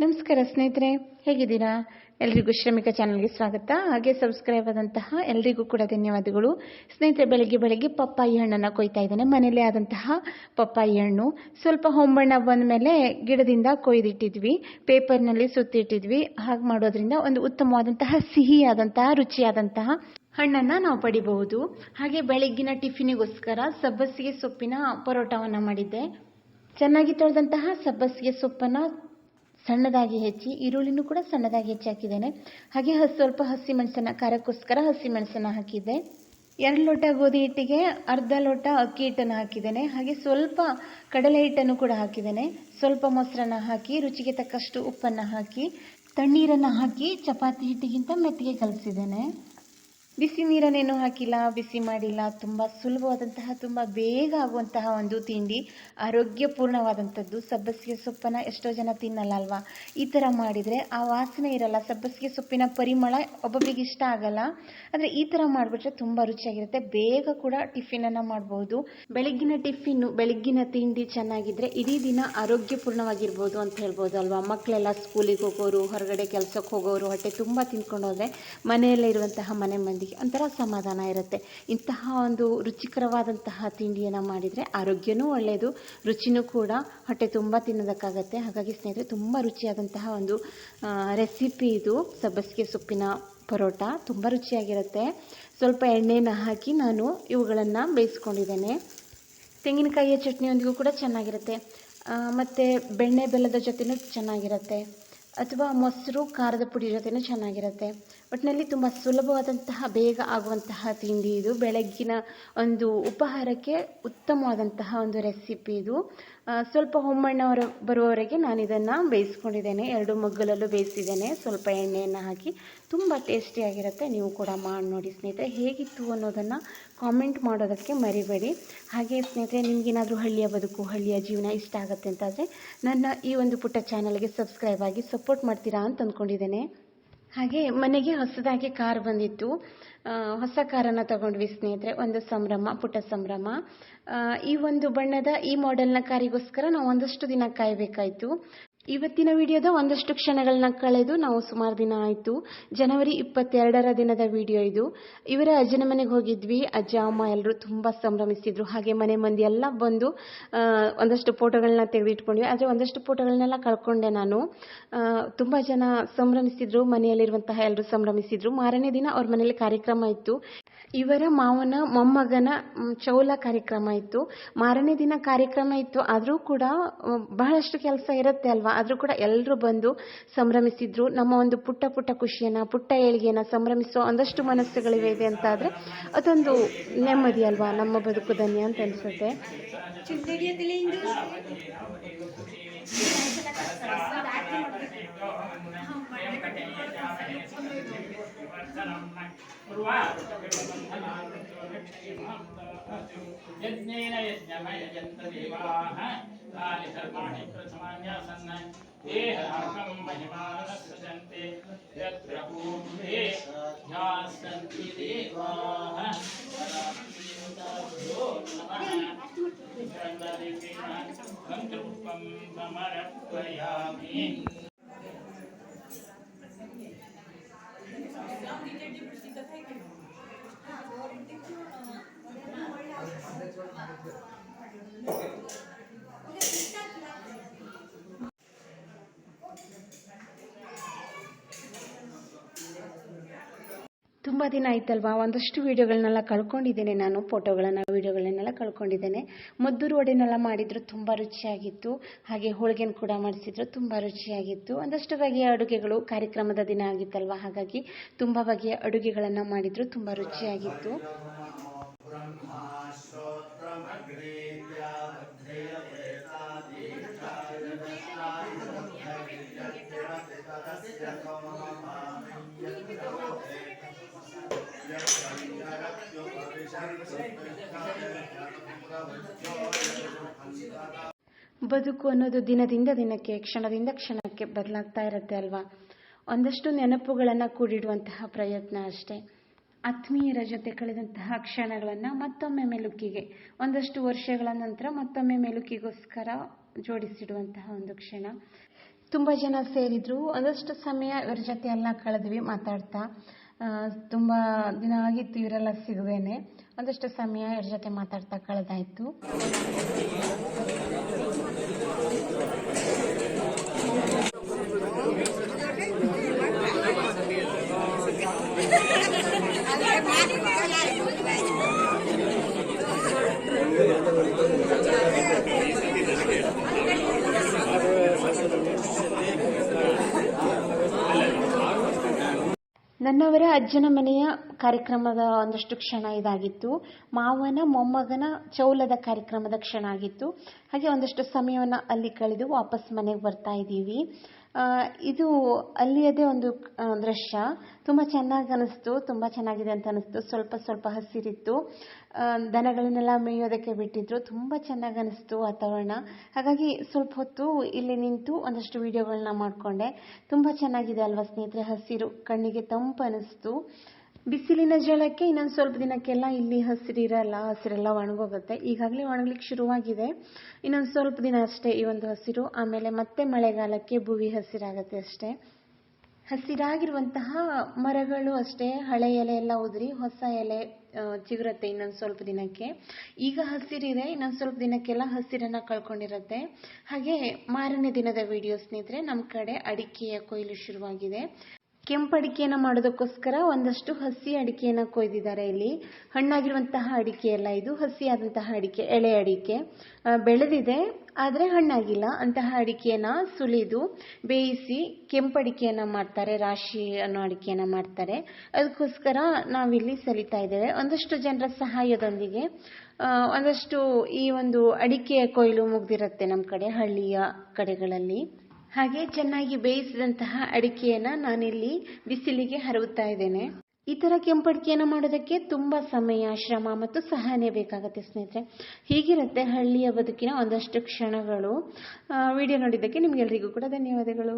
ನಮಸ್ಕಾರ ಸ್ನೇಹಿತರೆ, ಹೇಗಿದ್ದೀರಾ? ಎಲ್ರಿಗೂ ಶ್ರಮಿಕ ಚಾನಲ್ಗೆ ಸ್ವಾಗತ. ಹಾಗೆ ಸಬ್ಸ್ಕ್ರೈಬ್ ಆದಂತಹ ಎಲ್ರಿಗೂ ಕೂಡ ಧನ್ಯವಾದಗಳು. ಸ್ನೇಹಿತರೆ, ಬೆಳಗ್ಗೆ ಬೆಳಗ್ಗೆ ಪಪ್ಪಾಯಿ ಹಣ್ಣನ್ನು ಕೊಯ್ತಾ ಇದ್ದೇನೆ. ಮನೆಯಲ್ಲೇ ಆದಂತಹ ಪಪ್ಪಾಯಿ ಹಣ್ಣು. ಸ್ವಲ್ಪ ಹೊಂಬಣ್ಣ ಬಂದ ಮೇಲೆ ಗಿಡದಿಂದ ಕೊಯ್ದಿಟ್ಟಿದ್ವಿ. ಪೇಪರ್ನಲ್ಲಿ ಸುತ್ತಿಟ್ಟಿದ್ವಿ. ಹಾಗೆ ಮಾಡೋದ್ರಿಂದ ಒಂದು ಉತ್ತಮವಾದಂತಹ, ಸಿಹಿಯಾದಂತಹ, ರುಚಿಯಾದಂತಹ ಹಣ್ಣನ್ನು ನಾವು ಪಡಿಬಹುದು. ಹಾಗೆ ಬೆಳಗ್ಗಿನ ಟಿಫಿನಿಗೋಸ್ಕರ ಸಬ್ಬಸಿಗೆ ಸೊಪ್ಪಿನ ಪರೋಟವನ್ನು ಮಾಡಿದ್ದೆ. ಚೆನ್ನಾಗಿ ತೊಳೆದಂತಹ ಸಬ್ಬಸಿಗೆ ಸೊಪ್ಪನ್ನು ಸಣ್ಣದಾಗಿ ಹೆಚ್ಚಿ, ಈರುಳ್ಳಿನೂ ಕೂಡ ಸಣ್ಣದಾಗಿ ಹೆಚ್ಚಿ ಹಾಕಿದ್ದೇನೆ. ಹಾಗೆ ಸ್ವಲ್ಪ ಹಸಿ ಮೆಣಸನ್ನ, ಖಾರಕ್ಕೋಸ್ಕರ ಹಸಿ ಮೆಣಸನ್ನ ಹಾಕಿದ್ದೆ. ಎರಡು ಲೋಟ ಗೋಧಿ ಹಿಟ್ಟಿಗೆ ಅರ್ಧ ಲೋಟ ಅಕ್ಕಿ ಹಿಟ್ಟನ್ನು ಹಾಕಿದ್ದೇನೆ. ಹಾಗೆ ಸ್ವಲ್ಪ ಕಡಲೆ ಹಿಟ್ಟನ್ನು ಕೂಡ ಹಾಕಿದ್ದೇನೆ. ಸ್ವಲ್ಪ ಮೊಸರನ್ನು ಹಾಕಿ, ರುಚಿಗೆ ತಕ್ಕಷ್ಟು ಉಪ್ಪನ್ನು ಹಾಕಿ, ತಣ್ಣೀರನ್ನು ಹಾಕಿ, ಚಪಾತಿ ಹಿಟ್ಟಿಗಿಂತ ಮೆತ್ತಿಗೆ ಕಲಿಸಿದ್ದೇನೆ. ಬಿಸಿ ನೀರನ್ನೇನು ಹಾಕಿಲ್ಲ, ಬಿಸಿ ಮಾಡಿಲ್ಲ, ತುಂಬ ಸುಲಭವಾದಂತಹ, ತುಂಬ ಬೇಗ ಆಗುವಂತಹ ಒಂದು ತಿಂಡಿ, ಆರೋಗ್ಯಪೂರ್ಣವಾದಂಥದ್ದು. ಸಬ್ಬಸಿಗೆ ಸೊಪ್ಪನ್ನು ಎಷ್ಟೋ ಜನ ತಿನ್ನಲ್ಲ ಅಲ್ವಾ ಈ ಥರ ಮಾಡಿದರೆ ಆ ವಾಸನೆ ಇರಲ್ಲ. ಸಬ್ಬಸಿಗೆ ಸೊಪ್ಪಿನ ಪರಿಮಳ ಒಬ್ಬೊಬ್ಬರಿಗೆ ಇಷ್ಟ ಆಗಲ್ಲ. ಆದರೆ ಈ ಥರ ಮಾಡಿಬಿಟ್ರೆ ತುಂಬ ರುಚಿಯಾಗಿರುತ್ತೆ. ಬೇಗ ಕೂಡ ಟಿಫಿನನ್ನು ಮಾಡ್ಬೋದು. ಬೆಳಗ್ಗಿನ ಟಿಫಿನ್ನು, ಬೆಳಗ್ಗಿನ ತಿಂಡಿ ಚೆನ್ನಾಗಿದ್ದರೆ ಇಡೀ ದಿನ ಆರೋಗ್ಯಪೂರ್ಣವಾಗಿರ್ಬೋದು ಅಂತ ಹೇಳ್ಬೋದು ಅಲ್ವಾ? ಮಕ್ಕಳೆಲ್ಲ ಸ್ಕೂಲಿಗೆ ಹೋಗೋರು, ಹೊರಗಡೆ ಕೆಲಸಕ್ಕೆ ಹೋಗೋರು, ಹೊಟ್ಟೆ ತುಂಬ ತಿನ್ಕೊಂಡು ಹೋದರೆ ಮನೆಯಲ್ಲೇ ಇರುವಂತಹ ಮನೆ ಒಂಥರ ಸಮಾಧಾನ ಇರುತ್ತೆ. ಇಂತಹ ಒಂದು ರುಚಿಕರವಾದಂತಹ ತಿಂಡಿಯನ್ನು ಮಾಡಿದರೆ ಆರೋಗ್ಯನೂ ಒಳ್ಳೆಯದು ರುಚಿನೂ ಕೂಡ ಹೊಟ್ಟೆ ತುಂಬ ತಿನ್ನೋದಕ್ಕಾಗತ್ತೆ. ಹಾಗಾಗಿ ಸ್ನೇಹಿತರೆ, ತುಂಬ ರುಚಿಯಾದಂತಹ ಒಂದು ರೆಸಿಪಿ ಇದು. ಸಬ್ಬಸಿಗೆ ಸೊಪ್ಪಿನ ಪರೋಟ ತುಂಬ ರುಚಿಯಾಗಿರುತ್ತೆ. ಸ್ವಲ್ಪ ಎಣ್ಣೆನ ಹಾಕಿ ನಾನು ಇವುಗಳನ್ನು ಬೇಯಿಸ್ಕೊಂಡಿದ್ದೇನೆ. ತೆಂಗಿನಕಾಯಿಯ ಚಟ್ನಿಯೊಂದಿಗೂ ಕೂಡ ಚೆನ್ನಾಗಿರುತ್ತೆ. ಮತ್ತು ಬೆಣ್ಣೆ ಬೆಲ್ಲದ ಜೊತೆನೂ ಚೆನ್ನಾಗಿರುತ್ತೆ. ಅಥವಾ ಮೊಸರು, ಖಾರದ ಪುಡಿ ಜೊತೆನೂ ಚೆನ್ನಾಗಿರುತ್ತೆ. ಒಟ್ಟಿನಲ್ಲಿ ತುಂಬ ಸುಲಭವಾದಂತಹ, ಬೇಗ ಆಗುವಂತಹ ತಿಂಡಿ ಇದು. ಬೆಳಗ್ಗಿನ ಒಂದು ಉಪಹಾರಕ್ಕೆ ಉತ್ತಮವಾದಂತಹ ಒಂದು ರೆಸಿಪಿ ಇದು. ಸ್ವಲ್ಪ ಹೊಮ್ಮಣ್ಣವರ ಬರುವವರೆಗೆ ನಾನು ಇದನ್ನು ಬೇಯಿಸ್ಕೊಂಡಿದ್ದೇನೆ. ಎರಡು ಮಗ್ಗಲಲ್ಲೂ ಬೇಯಿಸಿದ್ದೇನೆ. ಸ್ವಲ್ಪ ಎಣ್ಣೆಯನ್ನು ಹಾಕಿ ತುಂಬ ಟೇಸ್ಟಿಯಾಗಿರುತ್ತೆ ನೀವು ಕೂಡ ಮಾಡಿ ನೋಡಿ ಸ್ನೇಹಿತರೆ. ಹೇಗಿತ್ತು ಅನ್ನೋದನ್ನು ಕಾಮೆಂಟ್ ಮಾಡೋದಕ್ಕೆ ಮರಿಬೇಡಿ. ಹಾಗೆ ಸ್ನೇಹಿತರೆ, ನಿಮಗೇನಾದರೂ ಹಳ್ಳಿಯ ಬದುಕು, ಹಳ್ಳಿಯ ಜೀವನ ಇಷ್ಟ ಆಗುತ್ತೆ ಅಂತಾದರೆ ನನ್ನ ಈ ಒಂದು ಪುಟ್ಟ ಚಾನಲ್ಗೆ ಸಬ್ಸ್ಕ್ರೈಬ್ ಆಗಿ ಸಪೋರ್ಟ್ ಮಾಡ್ತೀರಾ ಅಂತ ಅಂದ್ಕೊಂಡಿದ್ದೇನೆ ಹಾಗೆ ಮನೆಗೆ ಹೊಸದಾಗಿ ಕಾರ್ ಬಂದಿತ್ತು. ಹೊಸ ಕಾರನ್ನು ತಗೊಂಡ್ವಿ ಸ್ನೇಹಿತರೆ, ಒಂದು ಸಂಭ್ರಮ, ಪುಟ್ಟ ಸಂಭ್ರಮ. ಈ ಒಂದು ಬಣ್ಣದ ಈ ಮಾಡೆಲ್ನ ಕಾರಿಗೋಸ್ಕರ ನಾವು ಒಂದಷ್ಟು ದಿನ ಕಾಯಬೇಕಾಯಿತು. ಇವತ್ತಿನ ವಿಡಿಯೋದ ಒಂದಷ್ಟು ಕ್ಷಣಗಳನ್ನ ಕಳೆದು ನಾವು ಸುಮಾರು ದಿನ ಆಯಿತು. ಜನವರಿ ಇಪ್ಪತ್ತೆರಡರ ದಿನದ ವಿಡಿಯೋ ಇದು. ಇವರ ಅಜ್ಜನ ಮನೆಗೆ ಹೋಗಿದ್ವಿ. ಅಜ್ಜ, ಅಮ್ಮ ಎಲ್ಲರೂ ತುಂಬ ಸಂಭ್ರಮಿಸಿದ್ರು ಹಾಗೆ ಮನೆ ಮಂದಿ ಎಲ್ಲ ಬಂದು ಒಂದಷ್ಟು ಫೋಟೋಗಳನ್ನ ತೆಗೆದಿಟ್ಕೊಂಡ್ವಿ. ಆದರೆ ಒಂದಷ್ಟು ಫೋಟೋಗಳನ್ನೆಲ್ಲ ಕಳ್ಕೊಂಡೆ ನಾನು. ತುಂಬ ಜನ ಸಂಭ್ರಮಿಸಿದ್ರು ಮನೆಯಲ್ಲಿರುವಂತಹ ಎಲ್ಲರೂ ಸಂಭ್ರಮಿಸಿದ್ರು ಮಾರನೇ ದಿನ ಅವ್ರ ಮನೆಯಲ್ಲಿ ಕಾರ್ಯಕ್ರಮ ಇತ್ತು. ಇವರ ಮಾವನ ಮೊಮ್ಮಗನ ಚೌಲ ಕಾರ್ಯಕ್ರಮ ಇತ್ತು. ಮಾರನೇ ದಿನ ಕಾರ್ಯಕ್ರಮ ಇತ್ತು. ಆದರೂ ಕೂಡ ಬಹಳಷ್ಟು ಕೆಲಸ ಇರುತ್ತೆ ಅಲ್ವಾ? ಆದರೂ ಕೂಡ ಎಲ್ಲರೂ ಬಂದು ಸಂಭ್ರಮಿಸಿದ್ರು. ನಮ್ಮ ಒಂದು ಪುಟ್ಟ ಪುಟ್ಟ ಖುಷಿಯನ್ನು, ಪುಟ್ಟ ಏಳಿಗೆಯನ್ನು ಸಂಭ್ರಮಿಸೋ ಒಂದಷ್ಟು ಮನಸ್ಸುಗಳಿವೆ ಇದೆ ಅಂತ ಆದರೆ ಅದೊಂದು ನೆಮ್ಮದಿ ಅಲ್ವಾ? ನಮ್ಮ ಬದುಕು ಧನ್ಯ ಅಂತ ಅನಿಸುತ್ತೆ. यज्ञेन यज्ञमयजन्तदेवाः तानि सर्वाणि प्रथमान्यासन् देहराकं महिमानः सजन्ते यत्र पूर्वे ध्यासन्ति देवाः। मन्त्रपुष्पं समर्पयामि ತುಂಬ ದಿನ ಆಯ್ತಲ್ವಾ? ಒಂದಷ್ಟು ವಿಡಿಯೋಗಳನ್ನೆಲ್ಲ ಕಳ್ಕೊಂಡಿದ್ದೇನೆ ನಾನು, ಫೋಟೋಗಳನ್ನು, ವಿಡಿಯೋಗಳನ್ನೆಲ್ಲ ಕಳ್ಕೊಂಡಿದ್ದೇನೆ. ಮದ್ದೂರು ವಡೆನೆಲ್ಲ ಮಾಡಿದ್ರು ತುಂಬ ರುಚಿಯಾಗಿತ್ತು. ಹಾಗೆ ಹೋಳಿಗೆನ ಕೂಡ ಮಾಡಿಸಿದ್ರು ತುಂಬ ರುಚಿಯಾಗಿತ್ತು. ಒಂದಷ್ಟು ಬಗೆಯ ಅಡುಗೆಗಳು ಕಾರ್ಯಕ್ರಮದ ದಿನ ಆಗಿತ್ತಲ್ವಾ? ಹಾಗಾಗಿ ತುಂಬ ಬಗೆಯ ಅಡುಗೆಗಳನ್ನು ಮಾಡಿದ್ರು, ತುಂಬ ರುಚಿಯಾಗಿತ್ತು. ಬದುಕು ಅನ್ನೋದು ದಿನದಿಂದ ದಿನಕ್ಕೆ, ಕ್ಷಣದಿಂದ ಕ್ಷಣಕ್ಕೆ ಬದಲಾಗ್ತಾ ಇರುತ್ತೆ ಅಲ್ವಾ? ಒಂದಷ್ಟು ನೆನಪುಗಳನ್ನು ಕೂಡಿಡುವಂತಹ ಪ್ರಯತ್ನ ಅಷ್ಟೇ. ಆತ್ಮೀಯರ ಜೊತೆ ಕಳೆದಂತಹ ಕ್ಷಣಗಳನ್ನು ಮತ್ತೊಮ್ಮೆ ಮೆಲುಕಿಗೆ, ಒಂದಷ್ಟು ವರ್ಷಗಳ ನಂತರ ಮತ್ತೊಮ್ಮೆ ಮೆಲುಕಿಗೋಸ್ಕರ ಜೋಡಿಸಿಡುವಂತಹ ಒಂದು ಕ್ಷಣ. ತುಂಬ ಜನ ಸೇರಿದ್ರು, ಒಂದಷ್ಟು ಸಮಯ ಇವ್ರ ಜೊತೆ ಎಲ್ಲ ಕಳೆದ್ವಿ, ಮಾತಾಡ್ತಾ. ತುಂಬ ದಿನ ಆಗಿತ್ತು ಇವರೆಲ್ಲ ಸಿಗುವೇನೆ. ಒಂದಷ್ಟು ಸಮಯ ಇವ್ರ ಜೊತೆ ಮಾತಾಡ್ತಾ ಕಳೆದಾಯ್ತು. ನನ್ನವರ ಅಜ್ಜನ ಮನೆಯ ಕಾರ್ಯಕ್ರಮದ ಒಂದಷ್ಟು ಕ್ಷಣ ಇದಾಗಿತ್ತು. ಮಾವನ, ಮೊಮ್ಮಗನ ಚೌಲದ ಕಾರ್ಯಕ್ರಮದ ಕ್ಷಣ ಆಗಿತ್ತು. ಹಾಗೆ ಒಂದಷ್ಟು ಸಮಯವನ್ನು ಅಲ್ಲಿ ಕಳೆದು ವಾಪಸ್ ಮನೆಗೆ ಬರ್ತಾ ಇದ್ದೀವಿ. ಇದು ಅಲ್ಲಿಯದೇ ಒಂದು ದೃಶ್ಯ. ತುಂಬ ಚೆನ್ನಾಗಿ ಅನಿಸ್ತು, ತುಂಬ ಚೆನ್ನಾಗಿದೆ ಅಂತ ಅನಿಸ್ತು. ಸ್ವಲ್ಪ ಸ್ವಲ್ಪ ಹಸಿರಿತ್ತು. ದನಗಳನ್ನೆಲ್ಲ ಮೇಯೋದಕ್ಕೆ ಬಿಟ್ಟಿದ್ರು. ತುಂಬ ಚೆನ್ನಾಗಿ ಅನಿಸ್ತು ವಾತಾವರಣ. ಹಾಗಾಗಿ ಸ್ವಲ್ಪ ಹೊತ್ತು ಇಲ್ಲಿ ನಿಂತು ಒಂದಷ್ಟು ವಿಡಿಯೋಗಳನ್ನ ಮಾಡಿಕೊಂಡೆ. ತುಂಬ ಚೆನ್ನಾಗಿದೆ ಅಲ್ವಾ ಸ್ನೇಹಿತರೆ, ಹಸಿರು, ಕಣ್ಣಿಗೆ ತಂಪು ಅನಿಸ್ತು. ಬಿಸಿಲಿನ ಜಳಕ್ಕೆ ಇನ್ನೊಂದು ಸ್ವಲ್ಪ ದಿನಕ್ಕೆಲ್ಲ ಇಲ್ಲಿ ಹಸಿರಿರಲ್ಲ ಹಸಿರೆಲ್ಲ ಒಣಗೋಗುತ್ತೆ. ಈಗಾಗಲೇ ಒಣಗ್ಲಿಕ್ಕೆ ಶುರುವಾಗಿದೆ. ಇನ್ನೊಂದು ಸ್ವಲ್ಪ ದಿನ ಅಷ್ಟೇ ಈ ಒಂದು ಹಸಿರು, ಆಮೇಲೆ ಮತ್ತೆ ಮಳೆಗಾಲಕ್ಕೆ ಭೂವಿ ಹಸಿರಾಗುತ್ತೆ ಅಷ್ಟೇ. ಹಸಿರಾಗಿರುವಂತಹ ಮರಗಳು ಅಷ್ಟೇ, ಹಳೆ ಎಲೆ ಎಲ್ಲ ಉದುರಿ ಹೊಸ ಎಲೆ ಚಿಗುರತ್ತೆ ಇನ್ನೊಂದು ಸ್ವಲ್ಪ ದಿನಕ್ಕೆ. ಈಗ ಹಸಿರಿದೆ, ಇನ್ನೊಂದು ಸ್ವಲ್ಪ ದಿನಕ್ಕೆಲ್ಲ ಹಸಿರನ್ನ ಕಳ್ಕೊಂಡಿರುತ್ತೆ. ಹಾಗೆ ಮಾರನೇ ದಿನದ ವಿಡಿಯೋ ಸ್ನೇಹಿತರೆ ನಮ್ಮ ಕಡೆ ಅಡಿಕೆಯ ಕೊಯ್ಲು ಶುರುವಾಗಿದೆ. ಕೆಂಪು ಅಡಿಕೆಯನ್ನು ಮಾಡೋದಕ್ಕೋಸ್ಕರ ಒಂದಷ್ಟು ಹಸಿ ಅಡಿಕೆಯನ್ನು ಕೊಯ್ದಿದ್ದಾರೆ ಇಲ್ಲಿ. ಹಣ್ಣಾಗಿರುವಂತಹ ಅಡಿಕೆ ಅಲ್ಲ ಇದು. ಹಸಿಯಾದಂತಹ ಅಡಿಕೆ, ಎಳೆ ಅಡಿಕೆ. ಬೆಳೆದಿದೆ, ಆದರೆ ಹಣ್ಣಾಗಿಲ್ಲ. ಅಂತಹ ಅಡಿಕೆಯನ್ನು ಸುಲಿದು ಬೇಯಿಸಿ ಕೆಂಪು ಅಡಿಕೆಯನ್ನು ಮಾಡ್ತಾರೆ, ರಾಶಿ ಅನ್ನೋ ಅಡಿಕೆಯನ್ನು ಮಾಡ್ತಾರೆ. ಅದಕ್ಕೋಸ್ಕರ ನಾವಿಲ್ಲಿ ಸಲಿತಾ ಇದ್ದೇವೆ. ಒಂದಷ್ಟು ಜನರ ಸಹಾಯದೊಂದಿಗೆ ಒಂದಷ್ಟು ಈ ಒಂದು ಅಡಿಕೆಯ ಕೊಯ್ಲು ಮುಗ್ದಿರುತ್ತೆ ನಮ್ಮ ಕಡೆ, ಹಳ್ಳಿಯ ಕಡೆಗಳಲ್ಲಿ. ಹಾಗೆ ಚೆನ್ನಾಗಿ ಬೇಯಿಸಿದಂತಹ ಅಡಿಕೆಯನ್ನು ನಾನಿಲ್ಲಿ ಬಿಸಿಲಿಗೆ ಹರವುತ್ತಾ ಇದ್ದೇನೆ. ಈ ಥರ ಕೆಂಪಡಿಕೆಯನ್ನು ಮಾಡೋದಕ್ಕೆ ತುಂಬ ಸಮಯ, ಶ್ರಮ ಮತ್ತು ಸಹನೆ ಬೇಕಾಗುತ್ತೆ ಸ್ನೇಹಿತರೆ. ಹೀಗಿರುತ್ತೆ ಹಳ್ಳಿಯ ಬದುಕಿನ ಒಂದಷ್ಟು ಕ್ಷಣಗಳು. ವಿಡಿಯೋ ನೋಡಿದ್ದಕ್ಕೆ ನಿಮಗೆಲ್ಲರಿಗೂ ಕೂಡ ಧನ್ಯವಾದಗಳು.